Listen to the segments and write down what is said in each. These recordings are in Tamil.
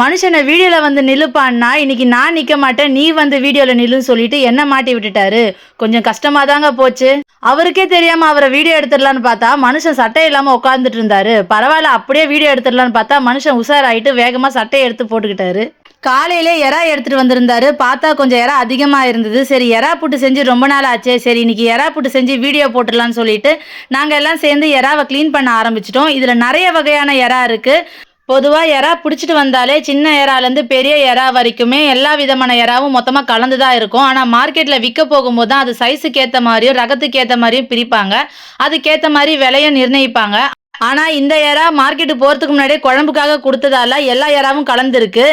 மனுஷனை வீடியோல வந்து நிலுப்பான்னா இன்னைக்கு நான் நிக்க மாட்டேன் நீ வந்து வீடியோல நில்லுன்னு சொல்லிட்டு என்ன மாட்டி விட்டுட்டாரு? கொஞ்சம் கஷ்டமா தாங்க போச்சு. அவருக்கே தெரியாம அவரை வீடியோ எடுத்துடலான்னு பார்த்தா மனுஷன் சட்டை இல்லாம உட்காந்துட்டு இருந்தாரு. பரவாயில்ல அப்படியே வீடியோ எடுத்துடலான்னு பார்த்தா மனுஷன் உஷாராயிட்டு வேகமா சட்டையை எடுத்து போட்டுக்கிட்டாரு. காலையிலே எறா எடுத்துட்டு வந்திருந்தாரு. பார்த்தா கொஞ்சம் எறா அதிகமா இருந்தது. சரி எறா புட்டு செஞ்சு ரொம்ப நாள் ஆச்சே. சரி இன்னைக்கு எறா புட்டு செஞ்சு வீடியோ போட்டுடலாம்னு சொல்லிட்டு நாங்க எல்லாம் சேர்ந்து எறாவை க்ளீன் பண்ண ஆரம்பிச்சிட்டோம். இதுல நிறைய வகையான எறா இருக்கு. பொதுவாக எறா பிடிச்சிட்டு வந்தாலே சின்ன எறாலேருந்து பெரிய எறா வரைக்குமே எல்லா விதமான எறாவும் மொத்தமாக கலந்து தான் இருக்கும். ஆனால் மார்க்கெட்டில் விற்க போகும்போது தான் அது சைஸுக்கு ஏற்ற மாதிரியும் ரகத்துக்கு ஏற்ற மாதிரியும் பிரிப்பாங்க. அதுக்கேற்ற மாதிரி விலையை நிர்ணயிப்பாங்க. ஆனால் இந்த எறா மார்க்கெட்டுக்கு போகிறதுக்கு முன்னாடியே குழம்புக்காக கொடுத்ததால எல்லா எறாவும் கலந்துருக்கு.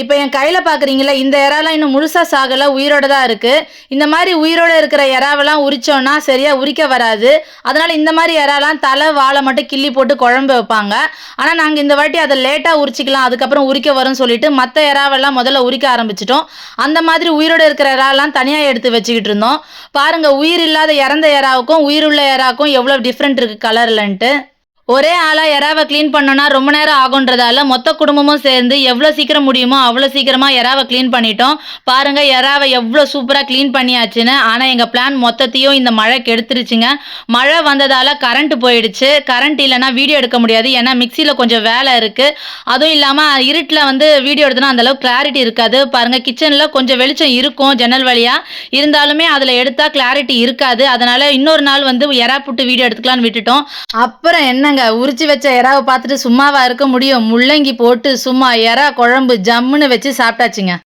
இப்போ என் கையில் பார்க்குறீங்களா இந்த இறாலாம் இன்னும் முழுசாக சாகலை உயிரோட தான் இருக்குது இந்த மாதிரி உயிரோட இருக்கிற இறாவெல்லாம் உரிச்சோன்னா சரியாக உரிக்க வராது. அதனால் இந்த மாதிரி இறாலாம் தலை வாழை மட்டும் கிள்ளி போட்டு குழம்பு வைப்பாங்க. ஆனால் நாங்கள் இந்த வாட்டி அதை லேட்டாக உரிச்சிக்கலாம் அதுக்கப்புறம் உரிக்க வரும்னு சொல்லிட்டு மற்ற இறாவெல்லாம் முதல்ல உரிக்க ஆரம்பிச்சிட்டோம். அந்த மாதிரி உயிரோட இருக்கிற இறாலாம் தனியாக எடுத்து வச்சுக்கிட்டு இருந்தோம். பாருங்கள் உயிர் இல்லாத இறந்த எறாவுக்கும் உயிருள்ள இறாவுக்கும் எவ்வளோ டிஃப்ரெண்ட் இருக்குது கலர்லன்ட்டு ஒரே ஆளாக எறாவை க்ளீன் பண்ணோன்னா ரொம்ப நேரம் ஆகுன்றதால மொத்த குடும்பமும் சேர்ந்து எவ்வளோ சீக்கிரம் முடியுமோ அவ்வளோ சீக்கிரமாக எறாவை கிளீன் பண்ணிட்டோம். பாருங்க எறாவை எவ்வளோ சூப்பராக க்ளீன் பண்ணியாச்சுன்னு. ஆனால் எங்கள் பிளான் மொத்தத்தையும் இந்த மழை கெடுத்துருச்சுங்க. மழை வந்ததால் கரண்ட் போயிடுச்சு. கரண்ட் இல்லைன்னா வீடியோ எடுக்க முடியாது. ஏன்னா மிக்சியில் கொஞ்சம் வேலை இருக்குது அதுவும் இல்லாமல் இருட்டில் வந்து வீடியோ எடுத்தோன்னா அந்தளவுக்கு கிளாரிட்டி இருக்காது. பாருங்கள் கிச்சனில் கொஞ்சம் வெளிச்சம் இருக்கும் ஜன்னல் வழியாக இருந்தாலுமே அதில் எடுத்தால் கிளாரிட்டி இருக்காது. அதனால் இன்னொரு நாள் வந்து எறா புட்டு வீடியோ எடுத்துக்கலான்னு விட்டுட்டோம். அப்புறம் என்ன என்னங்க உரிச்சு வச்ச எறாவை பார்த்துட்டு சும்மாவா இருக்க முடியும்? முள்ளங்கி போட்டு சும்மா எறா குழம்பு ஜம்முன்னு வச்சு சாப்பிட்டாச்சுங்க.